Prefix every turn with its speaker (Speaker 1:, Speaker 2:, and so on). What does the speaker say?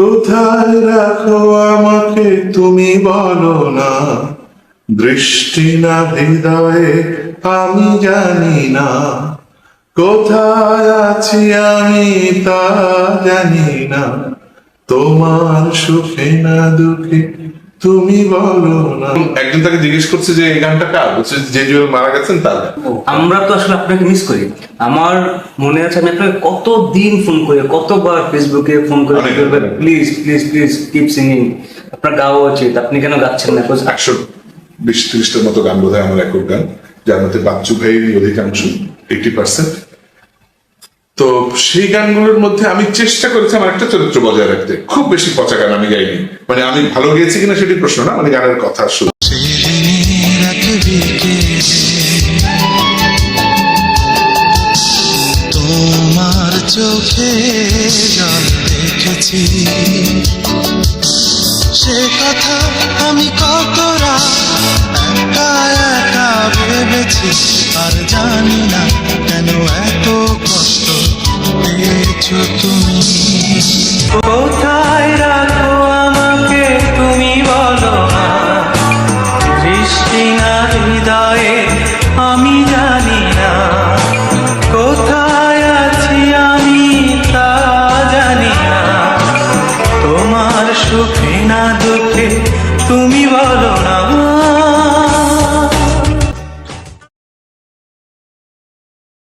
Speaker 1: কোথায় রাখো আমাকে তুমি বলো না? দৃষ্টি না হৃদয়ে আমি জানি না। কোথায় আছি আমি তা জানি না। তোমার সুখে না দুঃখে তুমি বলো না। একজন তাকে জিজ্ঞেস করছে যে এই গানটা কার? বলছে যে যে মারা গেছেন তার
Speaker 2: আমরা তো আসলে আপনাকে মিস করি। আমার মনে আছে আমি আপনাকে কত দিন ফোন করে কতবার ফেসবুকে ফোন করে please please please keep singing আপনার গাওয়া উচিত আপনি কেন গাচ্ছেন না?
Speaker 1: একশো বিশ ত্রিশটার মতো গান বোধ হয় আমার রেকর্ড গান। যার মধ্যে বাচ্চু ভাইয়েরই অধিকাংশ এইটি পার্সেন্ট সেই গানগুলোর মধ্যে আমি চেষ্টা করেছি আমার একটা চরিত্র বজায় রাখতে। খুব বেশি পচা গান আমি গাইনি। মানে আমি ভালো গেয়েছি কিনা সেটি প্রশ্ন না মানে গানের কথা শুধু
Speaker 3: তোমার চোখে জল দেখেছি। সে কথা আমি কত রাত একা একা ভেবেছি, আর জানি না পেয়েছ তুমি?
Speaker 2: কোথায় রাখো আমাকে তুমি বলো না। দৃষ্টি না হৃদয়ে আমি জানি না। কোথায় আছি আমি তা জানি না। তোমার সুখে না দুঃখে তুমি বলো